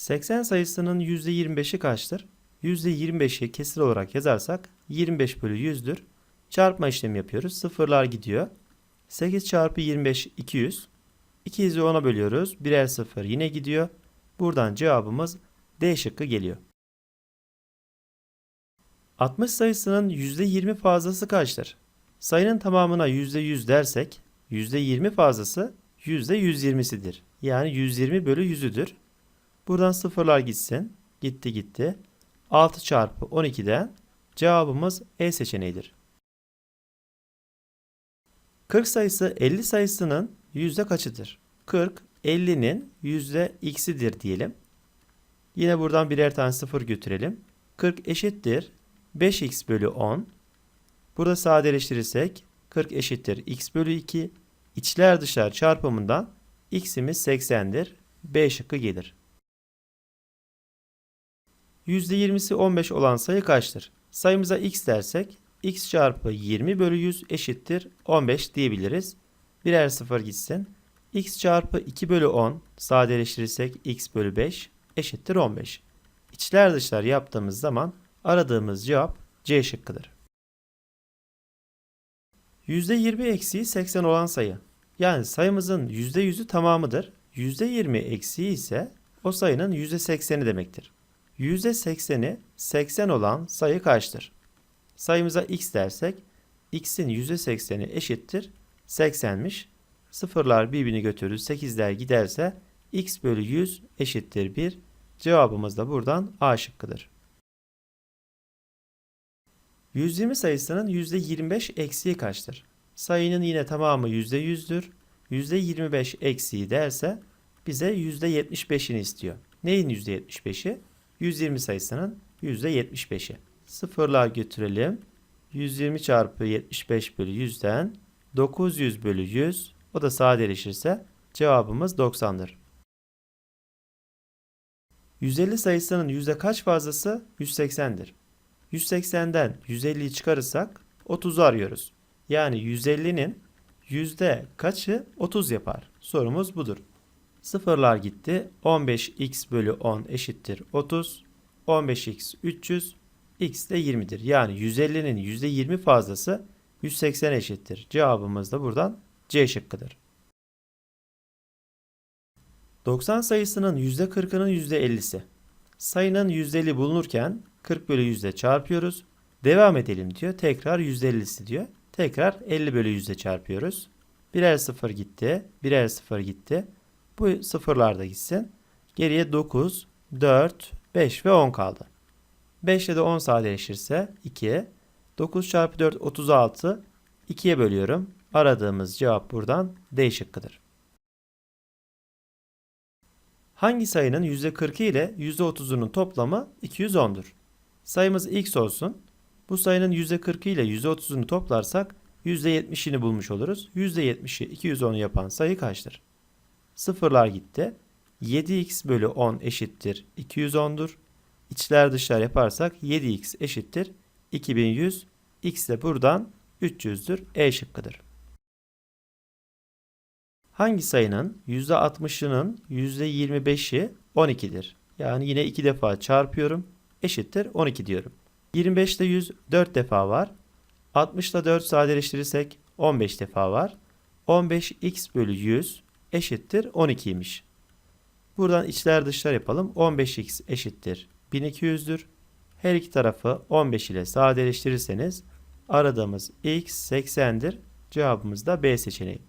80 sayısının %25'i kaçtır? %25'i kesir olarak yazarsak 25 bölü 100'dür. Çarpma işlemi yapıyoruz. Sıfırlar gidiyor. 8 çarpı 25 200. 200'ü 10'a bölüyoruz. Birer sıfır yine gidiyor. Buradan cevabımız D şıkkı geliyor. 60 sayısının %20 fazlası kaçtır? Sayının tamamına %100 dersek %20 fazlası %120'sidir. Yani 120 bölü 100'üdür. Buradan sıfırlar gitsin. Gitti gitti. 6 çarpı 12'den cevabımız E seçeneğidir. 40 sayısı 50 sayısının yüzde kaçıdır? 40 50'nin yüzde x'idir diyelim. Yine buradan birer tane sıfır götürelim. 40 eşittir 5x bölü 10. Burada sadeleştirirsek 40 eşittir x bölü 2. İçler dışlar çarpımından x'imiz 80'dir. B şıkkı gelir. %20'si 15 olan sayı kaçtır? Sayımıza x dersek x çarpı 20 bölü 100 eşittir 15 diyebiliriz. Birer sıfır gitsin. x çarpı 2 bölü 10 sadeleştirirsek x bölü 5 eşittir 15. İçler dışlar yaptığımız zaman aradığımız cevap C şıkkıdır. %20 eksiği 80 olan sayı. Yani sayımızın %100'ü tamamıdır. %20 eksiği ise o sayının %80'i demektir. %80'i 80 olan sayı kaçtır? Sayımıza x dersek x'in %80'i eşittir 80'miş. Sıfırlar birbirini götürür 8'ler giderse x bölü 100 eşittir 1. Cevabımız da buradan A şıkkıdır. 120 sayısının %25 eksiği kaçtır? Sayının yine tamamı %100'dür. %25 eksiği derse bize %75'ini istiyor. Neyin %75'i? 120 sayısının %75'i. Sıfırlar götürelim. 120 çarpı 75 bölü 100'den 900 bölü 100 o da sadeleşirse cevabımız 90'dır. 150 sayısının yüzde kaç fazlası? 180'dir. 180'den 150'yi çıkarırsak 30'u arıyoruz. Yani 150'nin yüzde kaçı 30 yapar? Sorumuz budur. Sıfırlar gitti. 15x bölü 10 eşittir 30. 15x 300. x de 20'dir. Yani 150'nin %20 fazlası 180 eşittir. Cevabımız da buradan C şıkkıdır. 90 sayısının %40'ının %50'si. Sayının %50 bulunurken 40 bölü 100'de çarpıyoruz. Devam edelim diyor. Tekrar %50'si diyor. Tekrar 50 bölü 100'de çarpıyoruz. Birer sıfır gitti. Birer sıfır gitti. Bu sıfırlar da gitsin. Geriye 9, 4, 5 ve 10 kaldı. 5 ile de 10 sadeleşirse 2. 9 çarpı 4 36. 2'ye bölüyorum. Aradığımız cevap buradan D şıkkıdır. Hangi sayının %40'ı ile %30'unun toplamı 210'dur? Sayımız x olsun. Bu sayının %40'ı ile %30'unu toplarsak %70'ini bulmuş oluruz. %70'i 210 yapan sayı kaçtır? Sıfırlar gitti. 7x bölü 10 eşittir 210'dur. İçler dışlar yaparsak 7x eşittir 2100. x de buradan 300'dür. E şıkkıdır. Hangi sayının %60'ının %25'i 12'dir? Yani yine 2 defa çarpıyorum. Eşittir 12 diyorum. 25'te 100 4 defa var. 60'da 4 sadeleştirirsek 15 defa var. 15x bölü 100 eşittir 12'ymiş. Buradan içler dışlar yapalım. 15x eşittir 1200'dür. Her iki tarafı 15 ile sadeleştirirseniz aradığımız x 80'dir. Cevabımız da B seçeneği.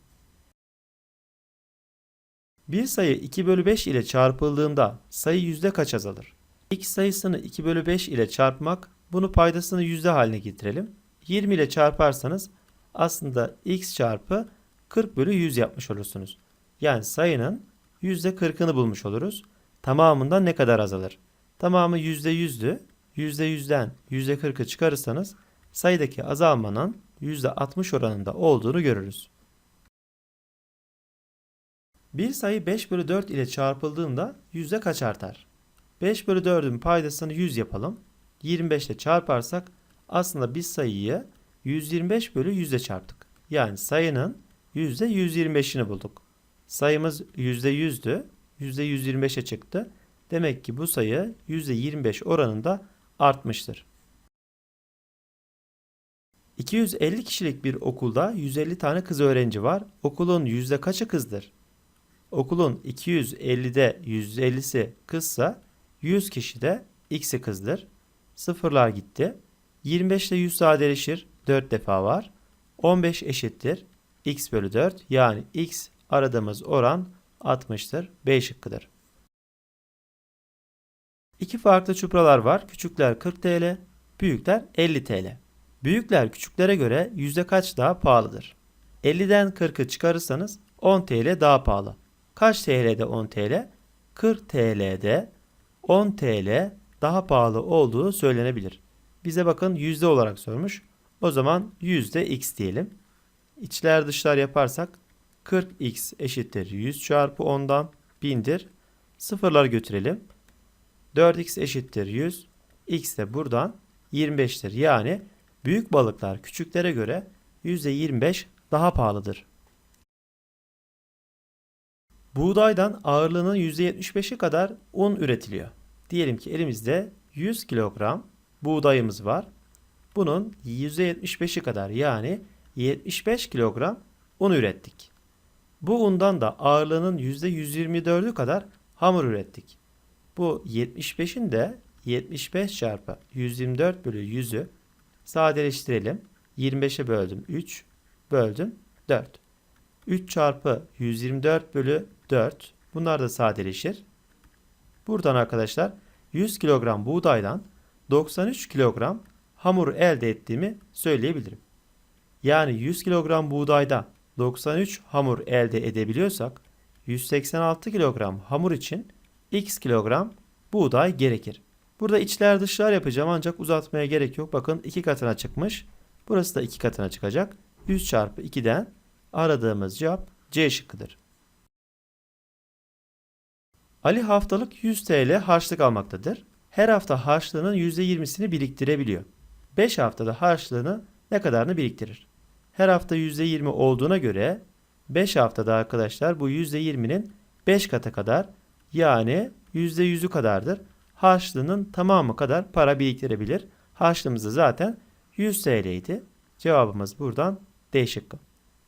Bir sayı 2 bölü 5 ile çarpıldığında sayı yüzde kaç azalır? X sayısını 2 bölü 5 ile çarpmak bunu paydasını yüzde haline getirelim. 20 ile çarparsanız aslında x çarpı 40 bölü 100 yapmış olursunuz. Yani sayının %40'ını bulmuş oluruz. Tamamından ne kadar azalır? Tamamı %100'dü. %100'den %40'ı çıkarırsanız sayıdaki azalmanın %60 oranında olduğunu görürüz. Bir sayı 5 bölü 4 ile çarpıldığında yüzde kaç artar? 5 bölü 4'ün paydasını 100 yapalım. 25 ile çarparsak aslında biz sayıyı 125 bölü 100 ile çarptık. Yani sayının yüzde 125'ini bulduk. Sayımız %100'dü. %125'e çıktı. Demek ki bu sayı %25 oranında artmıştır. 250 kişilik bir okulda 150 tane kız öğrenci var. Okulun yüzde kaçı kızdır? Okulun 250'de 150'si kızsa 100 kişide x'i kızdır. Sıfırlar gitti. 25 ile 100 sadeleşir. 4 defa var. 15 eşittir. x bölü 4 yani x aradığımız oran 60'tır. B şıkkıdır. İki farklı çupralar var. Küçükler 40 TL, büyükler 50 TL. Büyükler küçüklere göre yüzde kaç daha pahalıdır? 50'den 40'ı çıkarırsanız 10 TL daha pahalı. Kaç TL'de 10 TL? 40 TL'de 10 TL daha pahalı olduğu söylenebilir. Bize bakın yüzde olarak sormuş. O zaman yüzde x diyelim. İçler dışlar yaparsak 40x eşittir 100 çarpı 10'dan 1000'dir. Sıfırlar götürelim. 4x eşittir 100. x de buradan 25'tir. Yani büyük balıklar küçüklere göre %25 daha pahalıdır. Buğdaydan ağırlığının %75'i kadar un üretiliyor. Diyelim ki elimizde 100 kilogram buğdayımız var. Bunun %75'i kadar yani 75 kilogram un ürettik. Bu undan da ağırlığının %124'ü kadar hamur ürettik. Bu 75'in de 75 çarpı 124 bölü 100'ü sadeleştirelim. 25'e böldüm 3, böldüm 4. 3 çarpı 124 bölü 4 bunlar da sadeleşir. Buradan arkadaşlar 100 kilogram buğdaydan 93 kilogram hamur elde ettiğimi söyleyebilirim. Yani 100 kilogram buğdayda 93 hamur elde edebiliyorsak 186 kilogram hamur için x kilogram buğday gerekir. Burada içler dışlar yapacağım ancak uzatmaya gerek yok. Bakın 2 katına çıkmış. Burası da 2 katına çıkacak. 100 çarpı 2'den aradığımız cevap C şıkkıdır. Ali haftalık 100 TL harçlık almaktadır. Her hafta harçlığının %20'sini biriktirebiliyor. 5 haftada harçlığını ne kadarını biriktirir? Her hafta %20 olduğuna göre 5 haftada arkadaşlar bu %20'nin 5 katı kadar yani %100'ü kadardır. Harçlığının tamamı kadar para biriktirebilir. Harçlığımız da zaten 100 TL idi. Cevabımız buradan D şıkkı.